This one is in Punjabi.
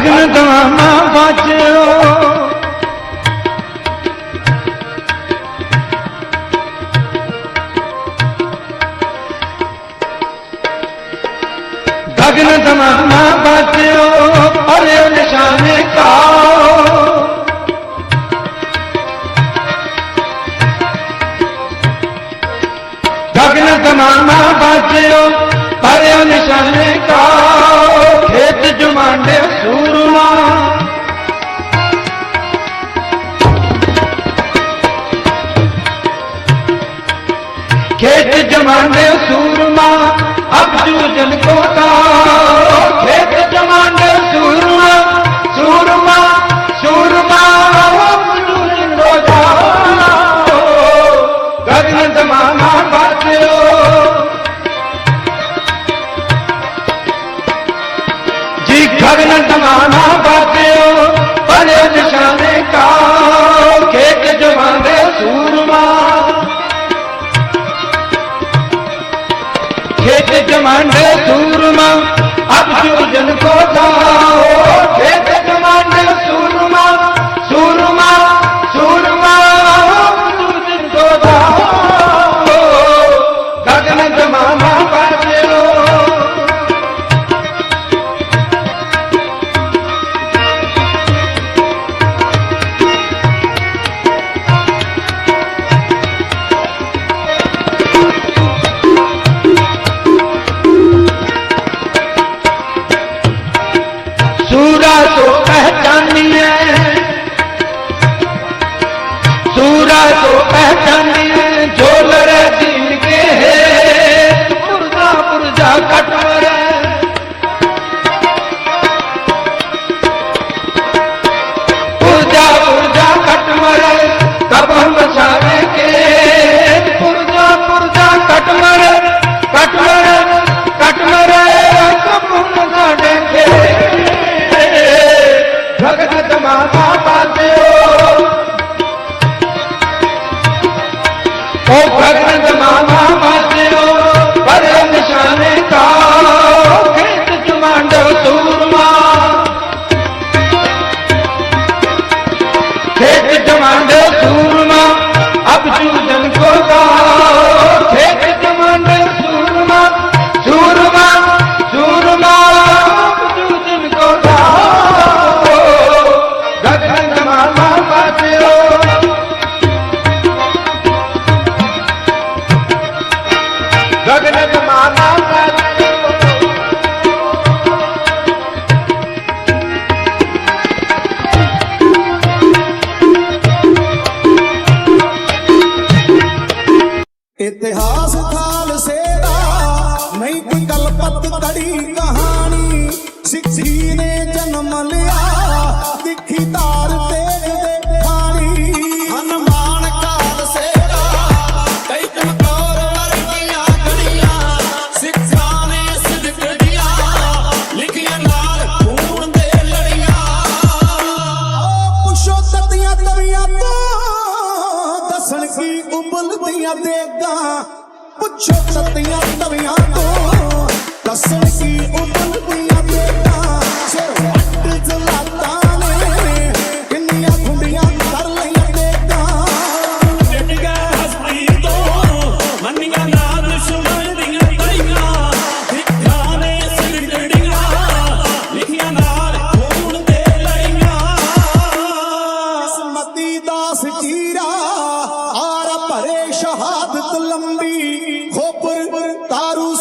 ਅਗਨ ਦਾਮਾ ਬਾਜਿਓ ਅਗਨ ਦਾਮਾ ਬਾਜਿਓ ਅਰੇ ਨਿਸ਼ਾਨੇ ਕਾਓ। ਅਗਨ ਬਾਜਿਓ ਪਰਿਆ ਨਿਸ਼ਾਨੇ ਕਾਓ। ਖੇਤ ਜੁਮਾਂਡੇ ਸੂ ਜਮਾਨੇ ਸੂਰਮਾ ਅਬ ਜੂ ਜਨ सूरा तो पहचानिए झोलर दिन के है पुरजा पुरजा कटवर पुरजा पुरजा कटवर कब हम बचावे के पुरजा पुरजा कटवर कटवर कटवर कब हम बचावे के भगत दमामा ਇਤਿਹਾਸ ਖਾਲਸੇ ਦਾ ਨਹੀਂ ਕੋਈ ਕਲਪਤ ਕੜੀ ਕਹਾਣੀ ਸਿੱਖੀ ਅਸੀਂ ਉਮਲ ਦੀਆਂ ਦੇਗਾ ਪੁੱਛੋ ਸੱਤੀਆਂ ਤਵੀ रात लंबी खोपर तारू